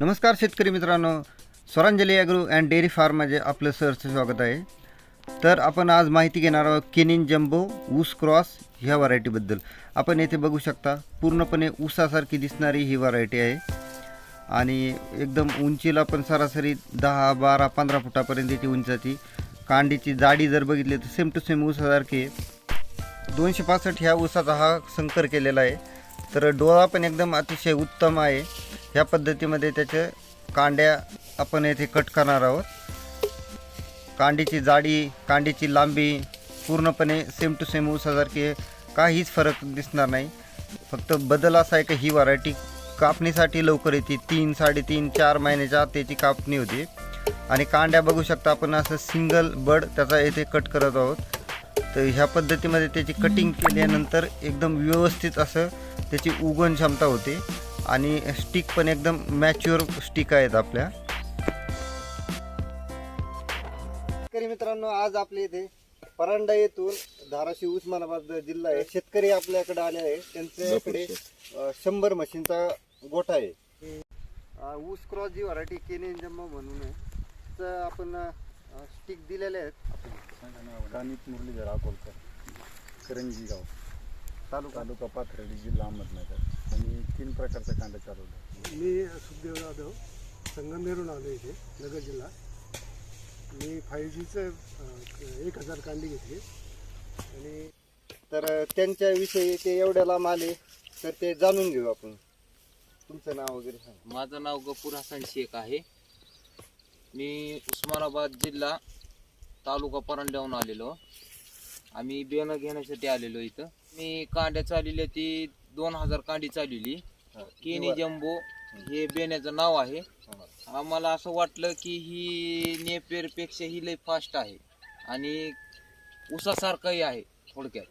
नमस्कार शेतकरी मित्रांनो. स्वरांजली ॲग्रो अँड डेअरी फार्ममध्ये आपलं सरचं स्वागत आहे. तर आपण आज माहिती घेणार आहोत केनिन जम्बो ऊस क्रॉस ह्या व्हरायटीबद्दल. आपण येथे बघू शकता पूर्णपणे ऊसासारखी दिसणारी ही व्हरायटी आहे. आणि एकदम उंचीला पण सरासरी दहा बारा पंधरा फुटापर्यंत उंचाची. कांडीची जाडी जर बघितली तर सेम टू सेम ऊसासारखी आहे. दोनशे पासष्ट ह्या ऊसाचा हा संकर केलेला आहे. तर डोळा पण एकदम अतिशय उत्तम आहे. ह्या पद्धतीमध्ये त्याचे कांड्या आपण येथे कट करणार आहोत. कांडीची जाडी कांडीची लांबी पूर्णपणे सेम टू सेम ऊसासारखी काहीच फरक दिसणार नाही. फक्त बदल असा आहे का ही व्हरायटी कापणीसाठी लवकर येते. तीन साडेतीन चार महिन्याच्या आत त्याची कापणी होते. आणि कांड्या बघू शकता आपण असं सिंगल बड त्याचा येथे कट करत आहोत. तर ह्या पद्धतीमध्ये त्याची कटिंग केल्यानंतर एकदम व्यवस्थित असं त्याची उगवण क्षमता होते. आणि स्टिक पण एकदम मॅच्युअर स्टिक आहेत आपल्या. शेतकरी मित्रांनो आज आपल्या इथे परांडा येथून धाराशिव उस्मानाबाद जिल्हा आहे. शेतकरी आपल्याकडे आले आहे त्यांच्याकडे शंभर म्हशींचा गोठा आहे. ऊस क्रॉस जी व्हरायटी केनियन जम्मा म्हणून आहे. तर आपण स्टिक दिलेले आहेत. गाणित मुरलीधर अकोलकर करंजी गाव तालुका? तालुका पाथर्डी जिल्हा अहमदनगर. आणि तीन प्रकारचा कांदा चालवला मी सुखदेव जाधव संगमनेरून आलो इथे नगर जिल्हा. मी फाईव्ह जीचं एक हजार कांडी घेतली. आणि तर त्यांच्याविषयी ते एवढ्या लांब आले तर ते जाणून घेऊ आपण. तुमचं नाव वगैरे सांगा. माझं नाव गफूर हसन शेख आहे. मी उस्मानाबाद जिल्हा तालुका परंड्याहून आलेलो. आम्ही बियाणं घेण्यासाठी आलेलो इथं. मी कांड्या चाललेल्या ती दोन हजार कांडी चालवली केनी जम्बो हे बेण्याचं नाव आहे. आम्हाला असं वाटलं की ही नेपेरपेक्षा ही लय फास्ट आहे. आणि उसासारखंही आहे थोडक्यात.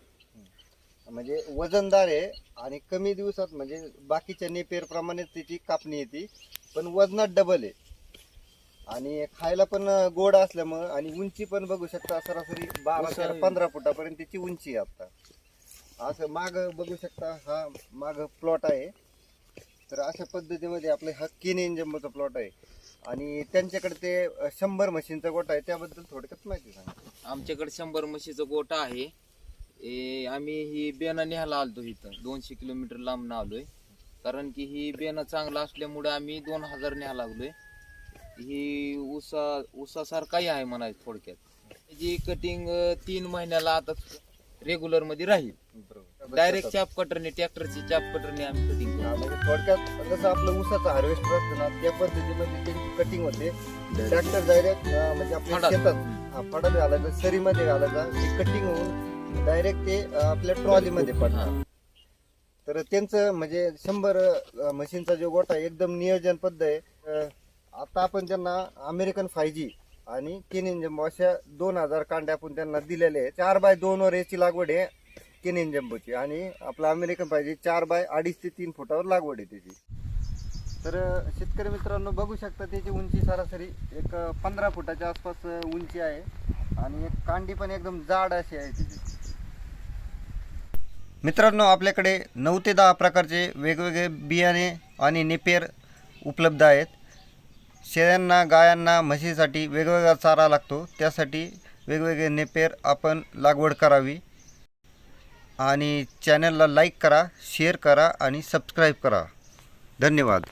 म्हणजे वजनदार आहे आणि कमी दिवसात म्हणजे बाकीच्या नेपेर प्रमाणे त्याची कापणी येते पण वजनात डबल आहे. आणि खायला पण गोड असल्यामुळं आणि उंची पण बघू शकता सरासरी बारा पंधरा फुटापर्यंत त्याची उंची आहे आता. असं माग बघू शकता हा माग प्लॉट आहे. तर अशा पद्धतीमध्ये आपले हा किन जम्बोचा प्लॉट आहे. आणि त्यांच्याकडे ते शंभर म्हशींचा गोठा आहे. त्याबद्दल थोडक्यात माहिती सांगा. आमच्याकडे शंभर म्हशीचा गोठा आहे. ए, आम्ही ही बेणं न्यायला आलतो इथं. दोनशे किलोमीटर लांब आलोय. कारण की ही बेणं चांगलं असल्यामुळे आम्ही दोन हजार न्यायला लागलोय. ही उसा उसासारखाही आहे म्हणायचं थोडक्यात. जी कटिंग तीन महिन्याला आता रेग्युलरमध्ये राहील. डायरेक्ट चाप कटरने ट्रॅक्टरची चाप कटरने आम्ही कटिंग हा, म्हणजे थोडक्यात जसं आपलं ऊसाचं हार्वेस्टर असतं ना त्या पद्धतीमध्ये त्यांची कटिंग होते. ट्रॅक्टर डायरेक्ट म्हणजे आपल्या फडात. शेतात हा, फडात घालायचं सरीमध्ये घालायचं ते कटिंग होऊन डायरेक्ट ते अं, आपल्या ट्रॉलीमध्ये पडणार तर त्यांचं म्हणजे शंभर अं, मशीनचा जो गोठा आहे, एकदम नियोजनबद्ध आहे. अं, आता आपण त्यांना अमेरिकन फाय जी आणि केनिन जम्बो अशा दोन हजार कांड्या आपण त्यांना दिलेले आहे चार बाय दोन वर याची लागवड आहे केनिन जम्बोची आणि आपला अमेरिकन पाहिजे चार बाय अडीच ते तीन फुटावर लागवड आहे त्याची. तर शेतकरी मित्रांनो बघू शकता त्याची उंची सरासरी एक पंधरा फुटाच्या आसपास उंची आहे. आणि एक कांडी पण एकदम जाड अशी आहे त्याची. मित्रांनो आपल्याकडे नऊ ते दहा प्रकारचे वेगवेगळे बियाणे आणि नेपेर उपलब्ध आहेत. शेळ्यांना गायांना म्हशीसाठी वेगवेगळा चारा लागतो. त्यासाठी वेगवेगळे नेपेर आपण लागवड करावी. आणि चॅनलला लाईक करा शेअर करा आणि सबस्क्राईब करा. धन्यवाद.